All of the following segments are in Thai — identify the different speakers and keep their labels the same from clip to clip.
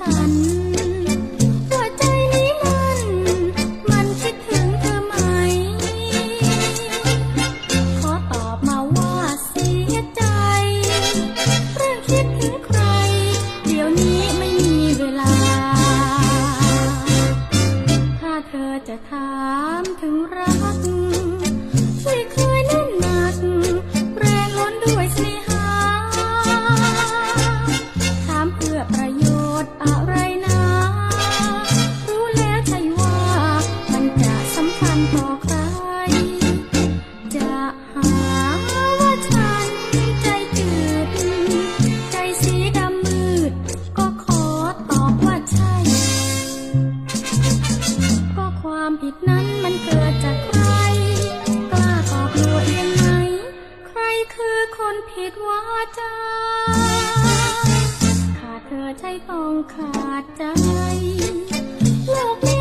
Speaker 1: ฉันิดวาจาขาดเธอใจต้องขาดใจโลกนี้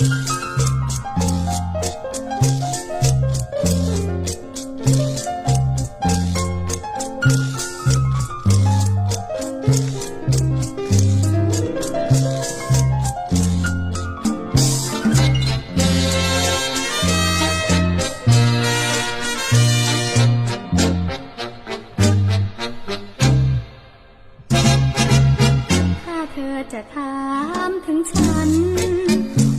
Speaker 1: ถ้าเธอจะถามถึงฉัน